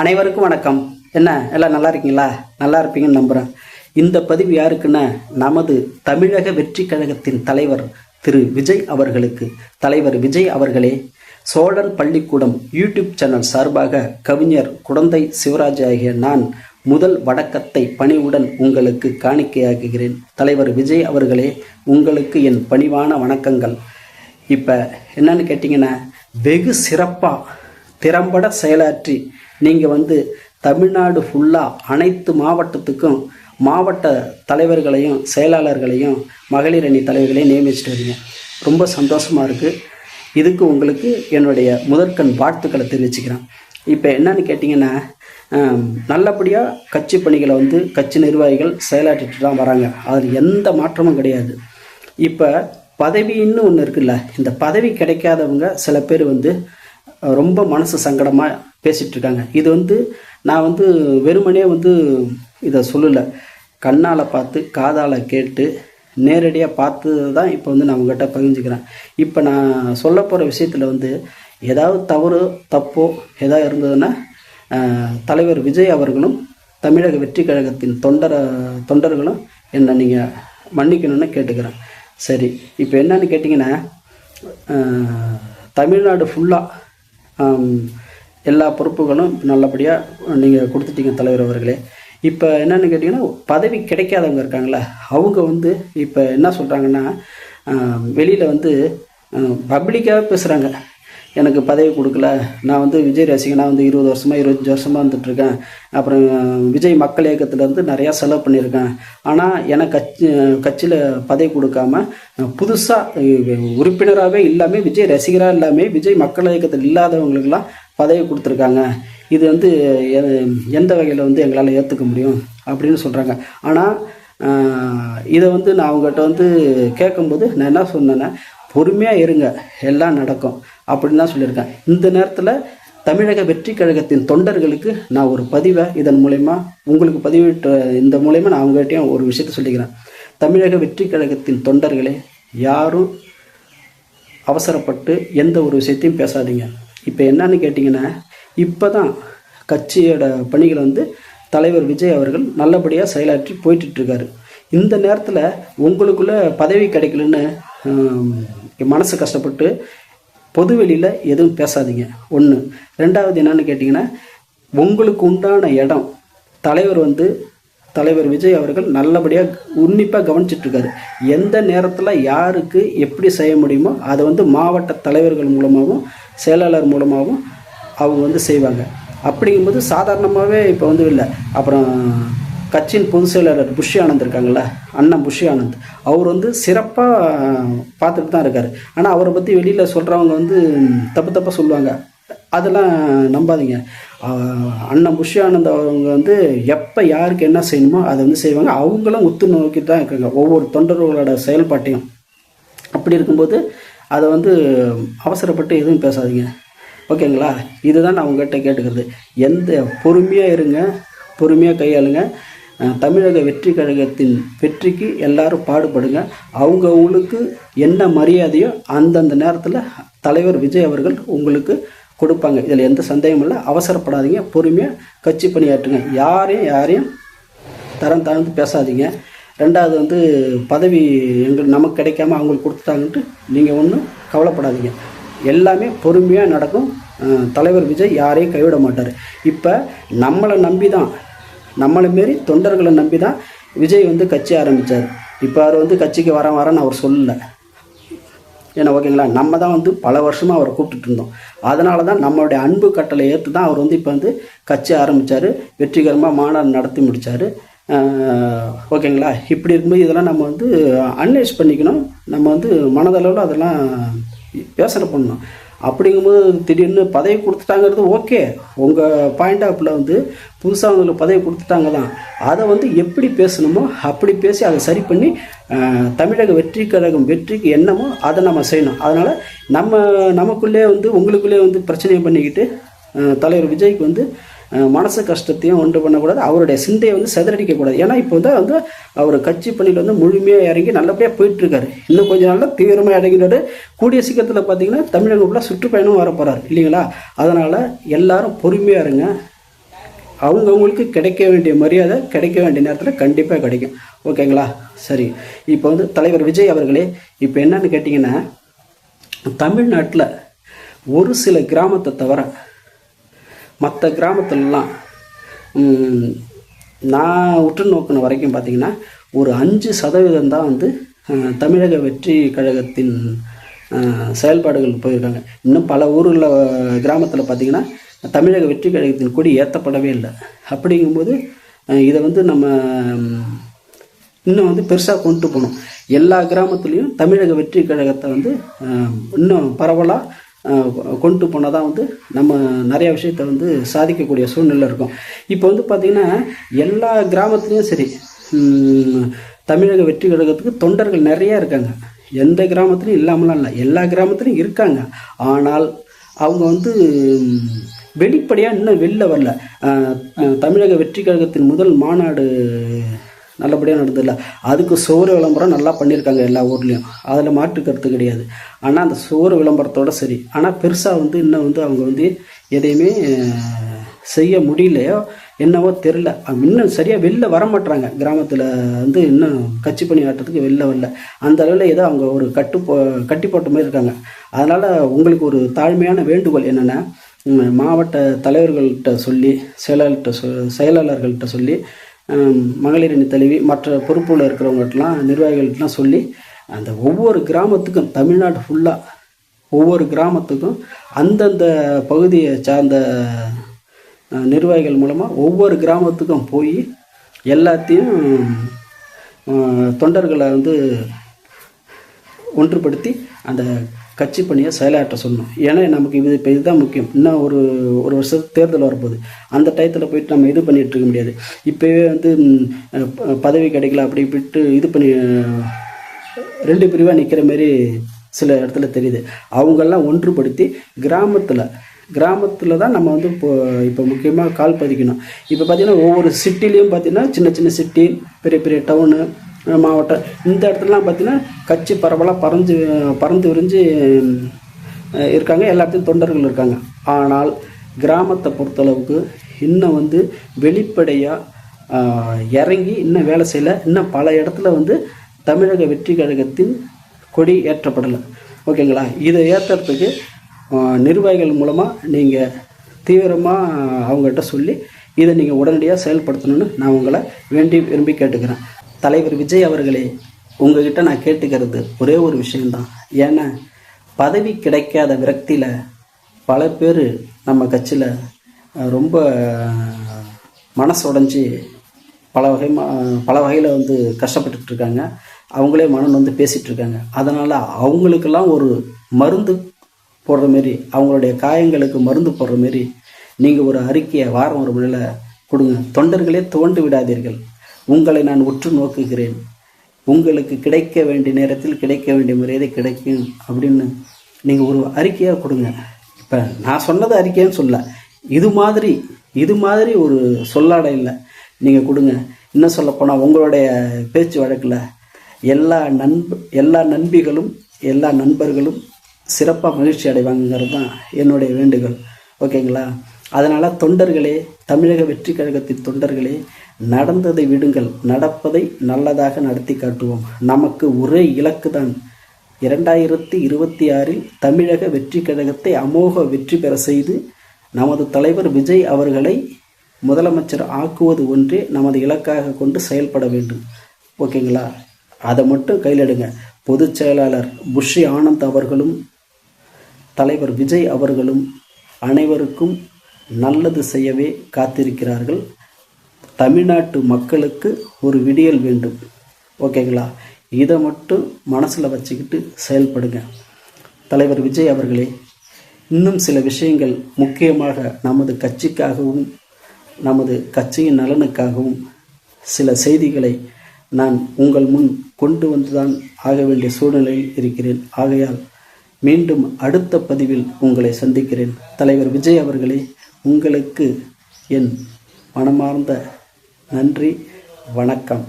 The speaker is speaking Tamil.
அனைவருக்கும் வணக்கம். என்ன எல்லாம் நல்லா இருக்கீங்களா? நல்லா இருப்பீங்கன்னு நம்புகிறேன் இந்த பதிவு யாருக்குன்னா நமது தமிழக வெற்றி கழகத்தின் தலைவர் திரு விஜய் அவர்களுக்கு. தலைவர் விஜய் அவர்களே சோழன் பள்ளிக்கூடம் யூடியூப் சேனல் சார்பாக கவிஞர் குழந்தை சிவராஜ் ஆகிய நான் முதல் வணக்கத்தை பணிவுடன் உங்களுக்கு காணிக்கையாக்குகிறேன். தலைவர் விஜய் அவர்களே உங்களுக்கு என் பணிவான வணக்கங்கள். இப்போ என்னன்னு கேட்டிங்கன்னா வெகு சிறப்பாக திறம்பட செயலாற்றி நீங்கள் வந்து தமிழ்நாடு ஃபுல்லாக அனைத்து மாவட்டத்துக்கும் மாவட்ட தலைவர்களையும் செயலாளர்களையும் மகளிர் அணி தலைவர்களையும் நியமிச்சிட்டு வரீங்க ரொம்ப சந்தோஷமாக இருக்குது இதுக்கு உங்களுக்கு என்னுடைய முதற்கண் வாழ்த்துக்களை தெரிவிச்சுக்கிறேன். இப்போ என்னன்னு கேட்டிங்கன்னா நல்லபடியாக கட்சி பணிகளை வந்து கட்சி நிர்வாகிகள் செயலாற்றிட்டு தான் வராங்க. அதில் எந்த மாற்றமும் கிடையாது. இப்போ பதவின்னு ஒன்று இருக்குல்ல இந்த பதவி கிடைக்காதவங்க சில பேர் வந்து ரொம்ப மனசு சங்கடமாக பேசிகிட்டு இருக்காங்க இது வந்து நான் வந்து வெறுமனே வந்து இதை சொல்லலை. கண்ணால் பார்த்து காதால் கேட்டு நேரடியாக பார்த்து தான் இப்போ வந்து நான் உங்கள்கிட்ட பகிர்ந்துக்கிறேன். இப்போ நான் சொல்ல போகிற விஷயத்தில் வந்து ஏதாவது தவறு தப்போ ஏதாவது இருந்ததுன்னா தலைவர் விஜய் அவர்களும் தமிழக வெற்றி கழகத்தின் தொண்டர தொண்டர்களும் என்னை நீங்கள் மன்னிக்கணும்னு கேட்டுக்கிறேன். சரி இப்போ என்னன்னு கேட்டிங்கன்னா தமிழ்நாடு ஃபுல்லாக எல்லா பொறுப்புகளும் நல்லபடியாக நீங்கள் கொடுத்துட்டீங்க தலைவர் அவர்களே. இப்போ என்னன்னு கேட்டிங்கன்னா பதவி கிடைக்காதவங்க இருக்காங்களே அவங்க வந்து இப்போ என்ன சொல்கிறாங்கன்னா வெளியில் வந்து பப்ளிக்காக பேசுகிறாங்க எனக்கு பதவி கொடுக்கல. நான் வந்து விஜய் ரசிகனாக வந்து இருபது வருஷமாக இருபத்தஞ்சி வருஷமாக வந்துட்டுருக்கேன் அப்புறம் விஜய் மக்கள் இயக்கத்துலேருந்து நிறையா செலவு பண்ணியிருக்கேன். ஆனால் எனக்கு கட்சி கட்சியில் பதவி கொடுக்காம புதுசாக உறுப்பினராகவே இல்லாமல் விஜய் ரசிகராக இல்லாமல் விஜய் மக்கள் இயக்கத்தில் இல்லாதவங்களுக்கெல்லாம் பதவி கொடுத்துருக்காங்க. இது வந்து எந்த வகையில் வந்து எங்களால் ஏற்றுக்க முடியும் அப்படின்னு சொல்கிறாங்க ஆனால் இதை வந்து நான் அவங்ககிட்ட வந்து கேட்கும்போது நான் என்ன சொன்னேன்னா பொறுமையாக இருங்க. எல்லாம் நடக்கும். அப்படின்னு தான் சொல்லியிருக்கேன். இந்த நேரத்தில் தமிழக வெற்றி கழகத்தின் தொண்டர்களுக்கு நான் ஒரு பதிவை இதன் மூலயமா உங்களுக்கு பதிவிட்ட இந்த மூலயமா நான் அவங்ககிட்டயும் ஒரு விஷயத்த சொல்லிக்கிறேன். தமிழக வெற்றி கழகத்தின் தொண்டர்களே யாரும் அவசரப்பட்டு எந்த ஒரு விஷயத்தையும் பேசாதீங்க. இப்போ என்னன்னு கேட்டிங்கன்னா இப்போ தான் கட்சியோட பணிகளை வந்து தலைவர் விஜய் அவர்கள் நல்லபடியாக செயலாற்றி போயிட்டுருக்காரு இந்த நேரத்தில் உங்களுக்குள்ள பதவி கிடைக்கலன்னு மனசு கஷ்டப்பட்டு பொதுவெளியில் எதுவும் பேசாதீங்க. ஒன்று ரெண்டாவது என்னன்னு கேட்டிங்கன்னா உங்களுக்கு உண்டான இடம் தலைவர் வந்து தலைவர் விஜய் அவர்கள் நல்லபடியாக உன்னிப்பாக கவனிச்சிட்ருக்காரு. எந்த நேரத்தில் யாருக்கு எப்படி செய்ய முடியுமோ அதை வந்து மாவட்ட தலைவர்கள் மூலமாகவும் செயலாளர் மூலமாகவும் அவங்க வந்து செய்வாங்க. அப்படிங்கும்போது சாதாரணமாகவே இப்போ வந்து இல்லை. அப்புறம் கட்சியின் பொதுச் செயலாளர் புஷி ஆனந்த் இருக்காங்கல்ல அண்ணன் புஷி ஆனந்த் அவர் வந்து சிறப்பாக பார்த்துட்டு தான் இருக்கார். ஆனால் அவரை பற்றி வெளியில் சொல்கிறவங்க வந்து தப்பு தப்பாக சொல்லுவாங்க. அதெல்லாம் நம்பாதீங்க. அண்ணன் புஷி ஆனந்த் அவங்க வந்து எப்போ யாருக்கு என்ன செய்யணுமோ அதை வந்து செய்வாங்க. அவங்களும் உத்து நோக்கி தான் இருக்காங்க. ஒவ்வொரு தொண்டர்களோட செயல்பாட்டையும். அப்படி இருக்கும்போது அதை வந்து அவசரப்பட்டு எதுவும் பேசாதீங்க. ஓகேங்களா? இதுதான் நான் உங்கள்கிட்ட கேட்டுக்கிறது. எந்த பொறுமையாக இருங்க. பொறுமையாக கையாளுங்க. தமிழக வெற்றி கழகத்தின் வெற்றிக்கு எல்லாரும் பாடுபடுங்க. அவங்கவுங்களுக்கு என்ன மரியாதையோ அந்தந்த நேரத்தில் தலைவர் விஜய் அவர்கள் உங்களுக்கு கொடுப்பாங்க. இதில் எந்த சந்தேகமும் இல்லை. அவசரப்படாதீங்க. பொறுமையாக கட்சி பணியாற்றுங்க. யாரையும் யாரையும் தரம் தாழ்ந்து பேசாதீங்க. ரெண்டாவது வந்து பதவி எங்களுக்கு நமக்கு கிடைக்காம அவங்களுக்கு கொடுத்துட்டாங்கன்ட்டு நீங்கள் ஒன்றும் கவலைப்படாதீங்க. எல்லாமே பொறுமையாக நடக்கும். தலைவர் விஜய் யாரையும் கைவிட மாட்டார். இப்போ நம்மளை நம்பி தான் நம்மளை மாரி தொண்டர்களை நம்பி தான் விஜய் வந்து கட்சி ஆரம்பித்தார் இப்போ அவர் வந்து கட்சிக்கு வரேன் வரேன்னு அவர் சொல்லலை. ஏன்னா ஓகேங்களா? நம்ம தான் வந்து பல வருஷமாக அவரை கூப்பிட்டுட்டு இருந்தோம். அதனால தான் நம்மளுடைய அன்பு கட்டளை ஏற்று தான் அவர் வந்து இப்போ வந்து கட்சி ஆரம்பித்தார் வெற்றிகரமாக மாநாடு நடத்தி முடித்தார் ஓகேங்களா? இப்படி இருக்கும்போது இதெல்லாம் நம்ம வந்து அனலைஸ் பண்ணிக்கணும். நம்ம வந்து மனதளவில் அதெல்லாம் பேசுகிற பண்ணணும் அப்படிங்கும்போது திடீர்னு பதவி கொடுத்துட்டாங்கிறது ஓகே. உங்கள் பாயிண்ட் ஆஃப்ல வந்து புதுசாக அவங்களுக்கு பதவி கொடுத்துட்டாங்க தான் அதை வந்து எப்படி பேசணுமோ அப்படி பேசி அதை சரி பண்ணி தமிழக வெற்றி கழகம் வெற்றிக்கு என்னமோ அதை நம்ம செய்யணும். அதனால் நம்ம நமக்குள்ளே வந்து உங்களுக்குள்ளே வந்து பிரச்சனையை பண்ணிக்கிட்டு தலைவர் விஜய்க்கு வந்து மனசு கஷ்டத்தையும் உண்டு பண்ணக்கூடாது. அவருடைய சிந்தையை வந்து சிதறடிக்கக்கூடாது. ஏன்னா இப்போ வந்து வந்து அவர் கட்சி பணியில் வந்து முழுமையாக இறங்கி நல்லபடியாக போயிட்டுருக்காரு. இன்னும் கொஞ்ச நாளில் தீவிரமாக இறங்கினாரு கூடிய சீக்கிரத்தில் பார்த்தீங்கன்னா தமிழகம் ஃபுல்லாக சுற்றுப்பயணம் வர போகிறார் இல்லைங்களா? அதனால் எல்லாரும் பொறுமையாக இருங்க. அவங்கவுங்களுக்கு கிடைக்க வேண்டிய மரியாதை கிடைக்க வேண்டிய நேரத்தில் கண்டிப்பாக கிடைக்கும். ஓகேங்களா? சரி. இப்போ வந்து தலைவர் விஜய் அவர்களே இப்போ என்னன்னு கேட்டிங்கன்னா தமிழ்நாட்டில் ஒரு சில கிராமத்தை தவிர மற்ற கிராமத்துலலாம் நான் உற்று நோக்கின வரைக்கும் பார்த்திங்கன்னா ஒரு அஞ்சு சதவீதம் தான் வந்து தமிழக வெற்றி கழகத்தின் செயல்பாடுகள் போயிருக்காங்க. இன்னும் பல ஊரில் கிராமத்தில் பார்த்தீங்கன்னா தமிழக வெற்றி கழகத்தின் கொடி ஏற்றப்படவே இல்லை. அப்படிங்கும்போது இதை வந்து நம்ம இன்னும் வந்து பெருசாக கொண்டு போகணும். எல்லா கிராமத்துலேயும் தமிழக வெற்றி கழகத்தை வந்து இன்னும் பரவலாக கொண்டு போனால் தான் வந்து நம்ம நிறைய விஷயத்த வந்து சாதிக்கக்கூடிய சூழ்நிலை இருக்கும். இப்போ வந்து பார்த்திங்கன்னா எல்லா கிராமத்துலேயும் சரி தமிழக வெற்றி கழகத்துக்கு தொண்டர்கள் நிறைய இருக்காங்க. எந்த கிராமத்துலையும் இல்லாமலாம் இல்லை. எல்லா கிராமத்துலையும் இருக்காங்க. ஆனால் அவங்க வந்து வெளிப்படையாக இன்னும் வெளில வரல. தமிழக வெற்றி கழகத்தின் முதல் மாநாடு நல்லபடியாக நடந்ததில்ல. அதுக்கு சோறு விளம்பரம் நல்லா பண்ணியிருக்காங்க எல்லா ஊர்லேயும். அதில் மாற்று கருத்து கிடையாது. ஆனால் அந்த சோறு விளம்பரத்தோட சரி. ஆனால் பெருசாக வந்து இன்னும் வந்து அவங்க வந்து எதையுமே செய்ய முடியலையோ என்னவோ தெரில இன்னும் சரியாக வெளில வரமாட்டுறாங்க கிராமத்தில் வந்து இன்னும் கட்சி பணி ஆட்டத்துக்கு வெளில வரல. அந்த அளவில் ஏதோ அவங்க ஒரு கட்டு கட்டி போட்ட மாதிரி இருக்காங்க. அதனால் உங்களுக்கு ஒரு தாழ்மையான வேண்டுகோள் என்னென்னா மாவட்ட தலைவர்கள்கிட்ட சொல்லி செயலாளர்கிட்ட சொ செயலாளர்கள்கிட்ட சொல்லி மகளிர் அணி தலைவி மற்ற பொறுப்புல இருக்கிறவங்கட்டலாம் நிர்வாகிகள்கிட்டலாம் சொல்லி அந்த ஒவ்வொரு கிராமத்துக்கும் தமிழ்நாடு ஃபுல்லாக ஒவ்வொரு கிராமத்துக்கும் அந்தந்த பகுதியை சார்ந்த நிர்வாகிகள் மூலமாக ஒவ்வொரு கிராமத்துக்கும் போய் எல்லாத்தையும் தொண்டர்களை வந்து ஒன்றுபடுத்தி அந்த கட்சி பணியை செயலாற்ற சொல்லணும். ஏன்னா நமக்கு இது இப்போ இதுதான் முக்கியம். இன்னும் ஒரு ஒரு வருஷத்துக்கு தேர்தல் வரப்போகுது. அந்த டயத்தில் போயிட்டு நம்ம இது பண்ணிகிட்டு இருக்க முடியாது. இப்போவே வந்து பதவி கிடைக்கல அப்படி இப்படிட்டு இது பண்ணி ரெண்டு பிரிவாக நிற்கிற மாரி சில இடத்துல தெரியுது. அவங்கெல்லாம் ஒன்றுபடுத்தி கிராமத்தில் கிராமத்தில் தான் நம்ம வந்து இப்போ இப்போ முக்கியமாக கால் பதிக்கணும். இப்போ பார்த்திங்கன்னா ஒவ்வொரு சிட்டிலையும் பார்த்தீங்கன்னா சின்ன சின்ன சிட்டி பெரிய பெரிய டவுனு மாவட்டம். இந்த இடத்துலலாம் பார்த்திங்கன்னா கட்சி பரவலாக பறந்து பறந்து விரிஞ்சு இருக்காங்க. எல்லாத்தையும் தொண்டர்கள் இருக்காங்க. ஆனால் கிராமத்தை பொறுத்தளவுக்கு இன்னும் வந்து வெளிப்படையாக இறங்கி இன்னும் வேலை செய்யலை. இன்னும் பல இடத்துல வந்து தமிழக வெற்றி கழகத்தின் கொடி ஏற்றப்படலை. ஓகேங்களா? இதை ஏற்றுறதுக்கு நிர்வாகிகள் மூலமாக நீங்கள் தீவிரமாக அவங்ககிட்ட சொல்லி இதை நீங்கள் உடனடியாக செயல்படுத்தணும்னு நான் உங்களை வேண்டி விரும்பி கேட்டுக்கிறேன். தலைவர் விஜய் அவர்களே உங்ககிட்ட நான் கேட்டுக்கிறது ஒரே ஒரு விஷயம்தான். ஏன்னா பதவி கிடைக்காத விரக்தியில் பல பேர் நம்ம கட்சியில் ரொம்ப மனசு உடஞ்சி பல வகை பல வகையில் வந்து கஷ்டப்பட்டுட்டு இருக்காங்க அவங்களே மனம் வந்து பேசிகிட்டு இருக்காங்க அதனால் அவங்களுக்கெல்லாம் ஒரு மருந்து போடுற மாரி அவங்களுடைய காயங்களுக்கு மருந்து போடுற மாரி நீங்கள் ஒரு அறிக்கையை வாரம் ஒரு முறையில் கொடுங்க. தொண்டர்களே தோண்டு விடாதீர்கள். உங்களை நான் உற்று நோக்குகிறேன். உங்களுக்கு கிடைக்க வேண்டிய நேரத்தில் கிடைக்க வேண்டிய மரியாதை கிடைக்கும் அப்படின்னு நீங்கள் ஒரு அறிக்கையாக கொடுங்க. இப்போ நான் சொன்னது அறிக்கைன்னு சொல்ல. இது மாதிரி இது மாதிரி ஒரு சொல்லாடை இல்லை. நீங்கள் கொடுங்க. இன்னும் சொல்லப்போனால் உங்களுடைய பேச்சு வழக்கில் எல்லா நண்ப எல்லா நண்பிகளும் எல்லா நண்பர்களும் சிறப்பாக மகிழ்ச்சி அடைவாங்கிறது தான் என்னுடைய வேண்டுகோள். ஓகேங்களா? அதனால் தொண்டர்களே தமிழக வெற்றி கழகத்தின் தொண்டர்களே நடந்ததை விடுங்கள் நடப்பதை நல்லதாக நடத்தி காட்டுவோம். நமக்கு ஒரே இலக்கு தான் இரண்டாயிரத்தி இருபத்தி ஆறில் தமிழக வெற்றி கழகத்தை அமோக வெற்றி பெற செய்து நமது தலைவர் விஜய் அவர்களை முதலமைச்சர் ஆக்குவது ஒன்றே நமது இலக்காக கொண்டு செயல்பட வேண்டும். ஓகேங்களா? அதை மட்டும் கையிலெடுங்க பொதுச் செயலாளர் புஷி ஆனந்த் அவர்களும் தலைவர் விஜய் அவர்களும் அனைவருக்கும் நல்லது செய்யவே காத்திருக்கிறார்கள். தமிழ்நாட்டு மக்களுக்கு ஒரு விடியல் வேண்டும். ஓகேங்களா? இதை மட்டும் மனசில் வச்சுக்கிட்டு செயல்படுங்க. தலைவர் விஜய் அவர்களே இன்னும் சில விஷயங்கள் முக்கியமாக நமது கட்சிக்காகவும் நமது கட்சியின் நலனுக்காகவும் சில செய்திகளை நான் உங்கள் முன் கொண்டு வந்துதான் ஆக வேண்டிய சூழ்நிலையில் இருக்கிறேன். ஆகையால் மீண்டும் அடுத்த பதிவில் உங்களை சந்திக்கிறேன். தலைவர் விஜய் அவர்களே உங்களுக்கு என் மனமார்ந்த நன்றி வணக்கம்.